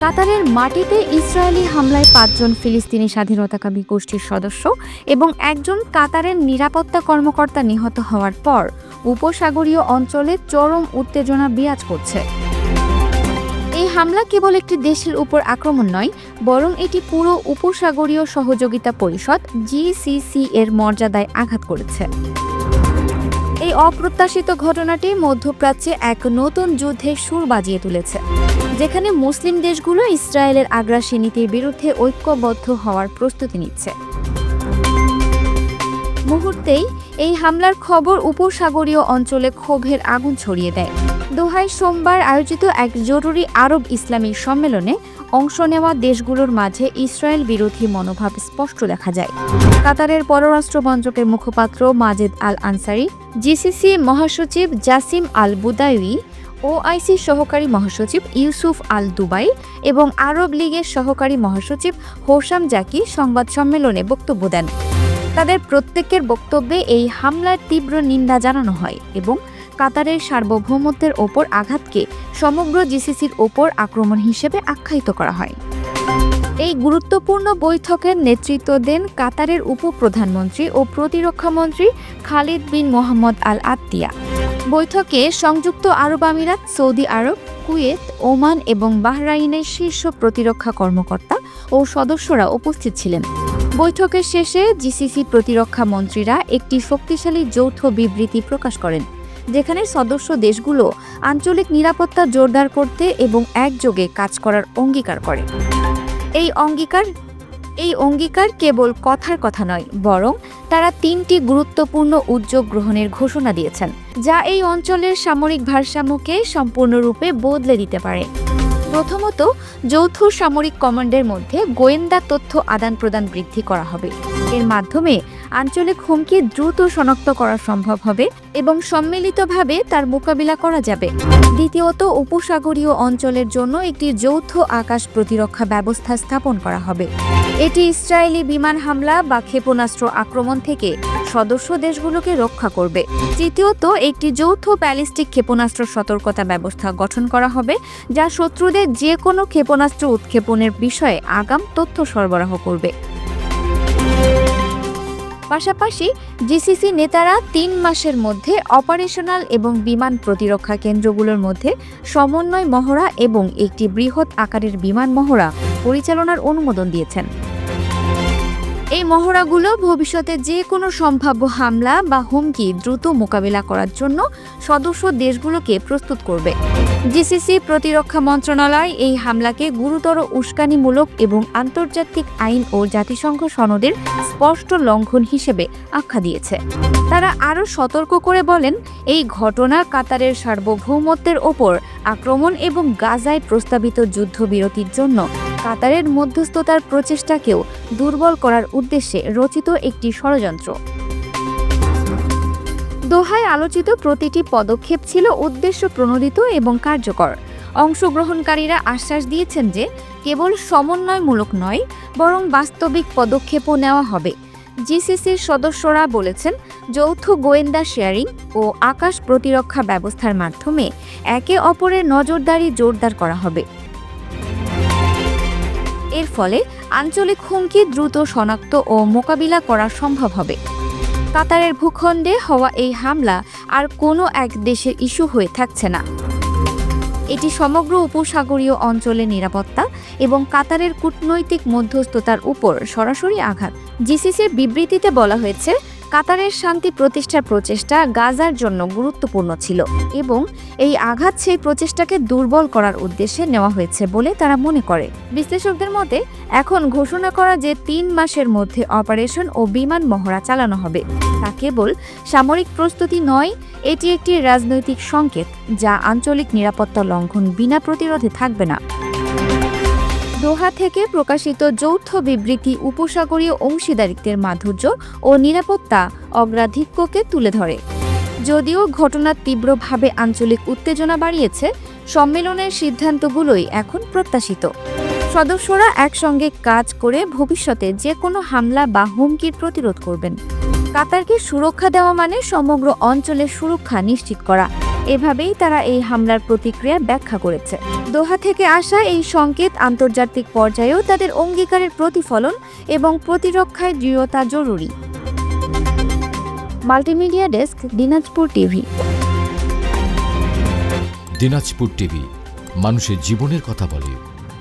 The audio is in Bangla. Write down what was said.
কাতারের মাটিতে ইসরায়েলি হামলায় পাঁচজন ফিলিস্তিনি স্বাধীনতাকামী গোষ্ঠীর সদস্য এবং একজন কাতারের নিরাপত্তা কর্মকর্তা নিহত হওয়ার পর উপসাগরীয় অঞ্চলে চরম উত্তেজনা বিরাজ করছে। এই হামলা কেবল একটি দেশের উপর আক্রমণ নয়, বরং এটি পুরো উপসাগরীয় সহযোগিতা পরিষদ জিসিসি এর মর্যাদায় আঘাত করেছে। এই অপ্রত্যাশিত ঘটনাটি মধ্যপ্রাচ্যে এক নতুন যুদ্ধের সুর বাজিয়ে তুলেছে, যেখানে মুসলিম দেশগুলো ইসরায়েলের আগ্রাসী নীতির বিরুদ্ধে ঐক্যবদ্ধ হওয়ার প্রস্তুতি নিচ্ছে। মুহূর্তেই এই হামলার খবর উপসাগরীয় অঞ্চলে ক্ষোভের আগুন ছড়িয়ে দেয়। দোহায় সোমবার আয়োজিত এক জরুরি আরব ইসলামী সম্মেলনে অংশ নেওয়া দেশগুলোর মাঝে ইসরায়েল বিরোধী মনোভাব স্পষ্ট দেখা যায়। কাতারের পররাষ্ট্র মন্ত্রকের মুখপাত্র মাজেদ আল আনসারি জিসিসি মহাসচিব জাসিম আল বুদাইউই ওআইসি সহকারী মহাসচিব ইউসুফ আল দুবাই এবং আরব লীগের সহকারী মহাসচিব হোসাম জাকি সংবাদ সম্মেলনে বক্তব্য দেন। তাদের প্রত্যেকের বক্তব্যে এই হামলার তীব্র নিন্দা জানানো হয় এবং কাতারের সার্বভৌমত্বের ওপর আঘাতকে সমগ্র জিসিসির ওপর আক্রমণ হিসেবে আখ্যায়িত করা হয়। এই গুরুত্বপূর্ণ বৈঠকের নেতৃত্ব দেন কাতারের উপপ্রধানমন্ত্রী ও প্রতিরক্ষামন্ত্রী খালিদ বিন মোহাম্মদ আল আত্তিয়া বৈঠকে সংযুক্ত আরব আমিরাত, সৌদি আরব, কুয়েত, ওমান এবং বাহরাইনের শীর্ষ প্রতিরক্ষা কর্মকর্তা ও সদস্যরা উপস্থিত ছিলেন। বৈঠকের শেষে জিসিসি প্রতিরক্ষা মন্ত্রীরা একটি শক্তিশালী যৌথ বিবৃতি প্রকাশ করেন। যেখানে সদস্য দেশগুলো আঞ্চলিক নিরাপত্তা জোরদার করতে এবং একযোগে কাজ করার অঙ্গীকার করে। এই অঙ্গীকার এই অঙ্গীকার কেবল কথার কথা নয়, বরং তারা তিনটি গুরুত্বপূর্ণ উদ্যোগ গ্রহণের ঘোষণা দিয়েছেন, যা এই অঞ্চলের সামরিক ভারসাম্যকে সম্পূর্ণরূপে বদলে দিতে পারে। প্রথমত যৌথ সামরিক কমান্ডের মধ্যে গোয়েন্দা তথ্য আদান প্রদান বৃদ্ধি করা হবে। এর মাধ্যমে আঞ্চলিক হুমকি দ্রুত শনাক্ত করা সম্ভব হবে এবং সম্মিলিতভাবে তার মোকাবিলা করা যাবে। দ্বিতীয়ত, উপসাগরীয় অঞ্চলের জন্য একটি যৌথ আকাশ প্রতিরক্ষা ব্যবস্থা স্থাপন করা হবে। এটি ইসরায়েলি বিমান হামলা বা ক্ষেপণাস্ত্র আক্রমণ থেকে সদস্য দেশগুলোকে রক্ষা করবে। তৃতীয়ত, একটি যৌথ ব্যালিস্টিক ক্ষেপণাস্ত্র সতর্কতা ব্যবস্থা গঠন করা হবে, যা শত্রুদের যে কোনো ক্ষেপণাস্ত্র উৎক্ষেপণের বিষয়ে আগাম তথ্য সরবরাহ করবে। পাশাপাশি, জিসিসি নেতারা তিন মাসের মধ্যে অপারেশনাল এবং বিমান প্রতিরক্ষা কেন্দ্রগুলোর মধ্যে সমন্বয় মহড়া এবং একটি বৃহৎ আকারের বিমান মহড়া পরিচালনার অনুমোদন দিয়েছেন। এই মহড়াগুলো ভবিষ্যতে যে কোনো সম্ভাব্য হামলা বা হুমকি দ্রুত মোকাবিলা করার জন্য সদস্য দেশগুলোকে প্রস্তুত করবে। জিসিসি প্রতিরক্ষা মন্ত্রণালয় এই হামলাকে গুরুতর উস্কানিমূলক এবং আন্তর্জাতিক আইন ও জাতিসংঘ সনদের স্পষ্ট লঙ্ঘন হিসেবে আখ্যা দিয়েছে। তারা আরও সতর্ক করে বলেন, এই ঘটনা কাতারের সার্বভৌমত্বের ওপর আক্রমণ এবং গাজায় প্রস্তাবিত যুদ্ধবিরতির জন্য কাতারের মধ্যস্থতার প্রচেষ্টাকেও দুর্বল করার উদ্দেশ্যে রচিত একটি ষড়যন্ত্র। দোহায় আলোচিত প্রতিটি পদক্ষেপ ছিল উদ্দেশ্য প্রণোদিত এবং কার্যকর। অংশগ্রহণকারীরা আশ্বাস দিয়েছেন যে, কেবল সমন্বয়মূলক নয়, বরং বাস্তবিক পদক্ষেপও নেওয়া হবে। জিসিসির সদস্যরা বলেছেন, যৌথ গোয়েন্দা শেয়ারিং ও আকাশ প্রতিরক্ষা ব্যবস্থার মাধ্যমে একে অপরের নজরদারি জোরদার করা হবে। এর ফলে আঞ্চলিক হুমকি দ্রুত শনাক্ত ও মোকাবিলা করা সম্ভব হবে। কাতারের ভূখণ্ডে হওয়া এই হামলা আর কোনো এক দেশের ইস্যু হয়ে থাকছে না। এটি সমগ্র উপসাগরীয় অঞ্চলের নিরাপত্তা এবং কাতারের কূটনৈতিক মধ্যস্থতার উপর সরাসরি আঘাত। জিসিসির বিবৃতিতে বলা হয়েছে কাতারের শান্তি প্রতিষ্ঠার প্রচেষ্টা গাজার জন্য গুরুত্বপূর্ণ ছিল এবং এই আঘাত সেই প্রচেষ্টাকে দুর্বল করার উদ্দেশ্যে নেওয়া হয়েছে বলে তারা মনে করে। বিশ্লেষকদের মতে, এখন ঘোষণা করা যে তিন মাসের মধ্যে অপারেশন ও বিমান মহড়া চালানো হবে, তা কেবল সামরিক প্রস্তুতি নয়, এটি একটি রাজনৈতিক সংকেত যা আঞ্চলিক নিরাপত্তা লঙ্ঘন বিনা প্রতিরোধে থাকবে না। দোহা থেকে প্রকাশিত যৌথ বিবৃতি উপসাগরীয় অংশীদারিত্বের মাধুর্য ও নিরাপত্তা অগ্রাধিক্যকে তুলে ধরে। যদিও ঘটনা তীব্রভাবে আঞ্চলিক উত্তেজনা বাড়িয়েছে, সম্মেলনের সিদ্ধান্তগুলোই এখন প্রত্যাশিত। সদস্যরা একসঙ্গে কাজ করে ভবিষ্যতে যে কোনো হামলা বা হুমকির প্রতিরোধ করবেন। কাতারকে সুরক্ষা দেওয়া মানে সমগ্র অঞ্চলের সুরক্ষা নিশ্চিত করা। এভাবেই তারা এই হামলার প্রতিক্রিয়া ব্যাখ্যা করেছে। দোহা থেকে আসা এই সংকেত আন্তর্জাতিক পর্যায়েও তাদের অঙ্গীকারের প্রতিফলন এবং প্রতিরক্ষায় দৃঢ়তা জরুরি। Multimedia desk, Dinajpur TV. Dinajpur TV, মানুষের জীবনের কথা বলে।